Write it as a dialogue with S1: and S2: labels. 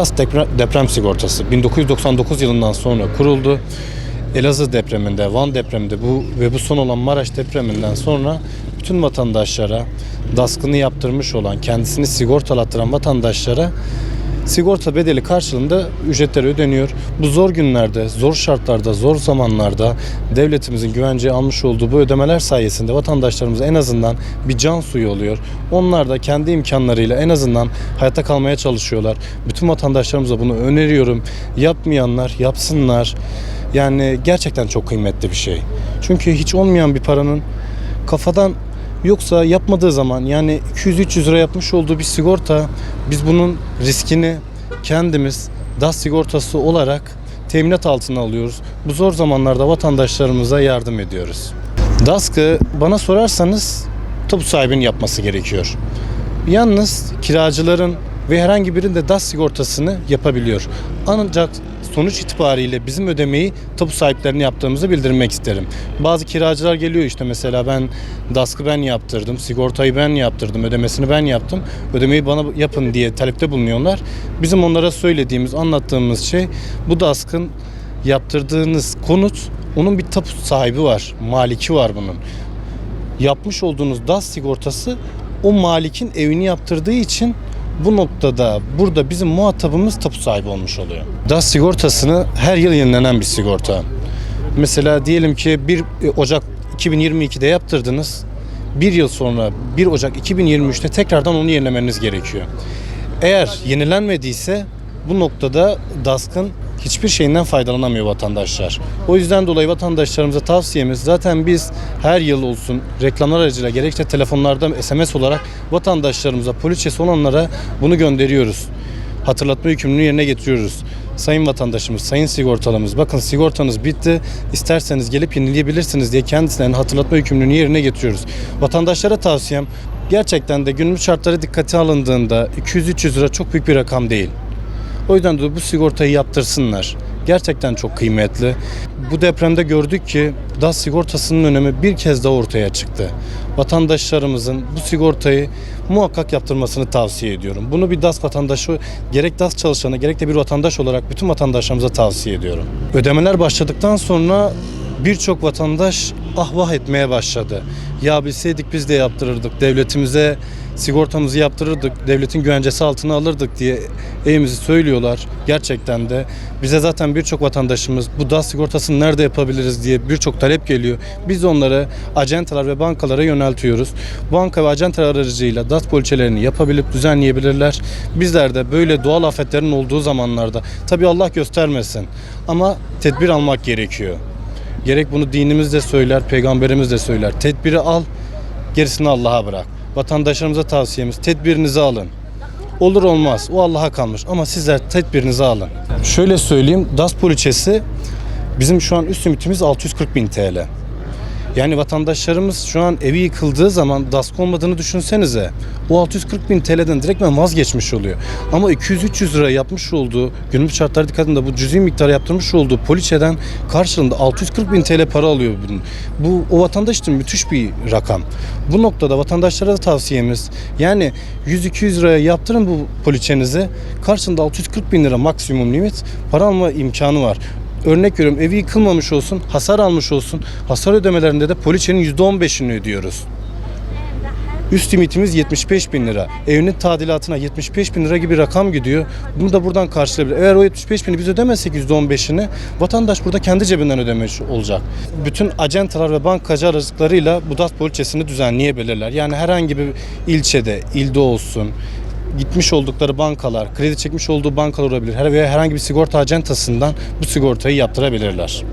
S1: DAS deprem, deprem sigortası 1999 yılından sonra kuruldu. Elazığ depreminde, Van depreminde bu ve bu son olan Maraş depreminden sonra bütün vatandaşlara DASK'ını yaptırmış olan, kendisini sigortalattıran vatandaşlara sigorta bedeli karşılığında ücretler ödeniyor. Bu zor günlerde, zor şartlarda, zor zamanlarda devletimizin güvenceye almış olduğu bu ödemeler sayesinde vatandaşlarımız en azından bir can suyu oluyor. Onlar da kendi imkanlarıyla en azından hayatta kalmaya çalışıyorlar. Bütün vatandaşlarımıza bunu öneriyorum. Yapmayanlar yapsınlar. Yani gerçekten çok kıymetli bir şey. Çünkü hiç olmayan bir paranın kafadan Yoksa yapmadığı zaman yani 200-300 lira yapmış olduğu bir sigorta biz bunun riskini kendimiz DAS sigortası olarak teminat altına alıyoruz. Bu zor zamanlarda vatandaşlarımıza yardım ediyoruz. DASK'ı bana sorarsanız tapu sahibinin yapması gerekiyor. Yalnız kiracıların ve herhangi birinin de DAS sigortasını yapabiliyor. Ancak sonuç itibariyle bizim ödemeyi tapu sahiplerine yaptığımızı bildirmek isterim. Bazı kiracılar geliyor işte mesela ben DASK'ı ben yaptırdım, sigortayı ben yaptırdım, ödemesini ben yaptım. Ödemeyi bana yapın diye talepte bulunuyorlar. Bizim onlara söylediğimiz, anlattığımız şey bu DASK'ın yaptırdığınız konut onun bir tapu sahibi var, maliki var bunun yapmış olduğunuz DAS sigortası o malikin evini yaptırdığı için bu noktada burada bizim muhatabımız tapu sahibi olmuş oluyor. DAS sigortasını her yıl yenilenen bir sigorta. Mesela diyelim ki 1 Ocak 2022'de yaptırdınız. Bir yıl sonra 1 Ocak 2023'te tekrardan onu yenilemeniz gerekiyor. Eğer yenilenmediyse bu noktada DASK'ın hiçbir şeyinden faydalanamıyor vatandaşlar. O yüzden dolayı vatandaşlarımıza tavsiyemiz zaten biz her yıl olsun reklamlar aracılığıyla gerekse telefonlarda SMS olarak vatandaşlarımıza poliçesi olanlara bunu gönderiyoruz. Hatırlatma yükümlülüğünü yerine getiriyoruz. Sayın vatandaşımız, sayın sigortalımız bakın sigortanız bitti isterseniz gelip yenileyebilirsiniz diye kendislerine hatırlatma yükümlülüğünü yerine getiriyoruz. Vatandaşlara tavsiyem gerçekten de günümüz şartları dikkate alındığında 200-300 lira çok büyük bir rakam değil. O yüzden de bu sigortayı yaptırsınlar. Gerçekten çok kıymetli. Bu depremde gördük ki DAS sigortasının önemi bir kez daha ortaya çıktı. Vatandaşlarımızın bu sigortayı muhakkak yaptırmasını tavsiye ediyorum. Bunu bir DAS vatandaşı, gerek DAS çalışanı gerek de bir vatandaş olarak bütün vatandaşlarımıza tavsiye ediyorum. Ödemeler başladıktan sonra birçok vatandaş ahvah etmeye başladı. Ya bilseydik biz de yaptırırdık, devletimize sigortamızı yaptırırdık, devletin güvencesi altına alırdık diye evimizi söylüyorlar. Gerçekten de bize zaten birçok vatandaşımız bu DAS sigortasını nerede yapabiliriz diye birçok talep geliyor. Biz onları acentalar ve bankalara yöneltiyoruz. Banka ve acentalar aracılığıyla DAS poliçelerini yapabilip düzenleyebilirler. Bizler de böyle doğal afetlerin olduğu zamanlarda tabii Allah göstermesin ama tedbir almak gerekiyor. Gerek bunu dinimiz de söyler, peygamberimiz de söyler. Tedbiri al, gerisini Allah'a bırak. Vatandaşlarımıza tavsiyemiz tedbirinizi alın. Olur olmaz o Allah'a kalmış ama sizler tedbirinizi alın. Şöyle söyleyeyim DAS poliçesi bizim şu an üst limitimiz 640 bin TL. Yani vatandaşlarımız şu an evi yıkıldığı zaman DASK olmadığını düşünsenize. O 640 bin TL'den direktmen vazgeçmiş oluyor. Ama 200-300 lira yapmış olduğu, günlük şartlar dikkatinde bu cüzi miktar yaptırmış olduğu poliçeden karşılığında 640 bin TL para alıyor. bunun. Bu o vatandaş için müthiş bir rakam. Bu noktada vatandaşlara da tavsiyemiz yani 100-200 liraya yaptırın bu poliçenizi. Karşılığında 640 bin lira maksimum limit para alma imkanı var. Örnek veriyorum evi yıkılmamış olsun, hasar almış olsun. Hasar ödemelerinde de poliçenin %15'ini ödüyoruz. Üst limitimiz 75 bin lira. Evinin tadilatına 75 bin lira gibi rakam gidiyor. Bunu da buradan karşılayabilir. Eğer o 75 bini biz ödemezsek %15'ini vatandaş burada kendi cebinden ödemiş olacak. Bütün acentalar ve bankacı aracılıklarıyla bu DAS poliçesini düzenleyebilirler. Yani herhangi bir ilçede, ilde olsun, gitmiş oldukları bankalar, kredi çekmiş olduğu bankalar olabilir. Her veya herhangi bir sigorta acentasından bu sigortayı yaptırabilirler.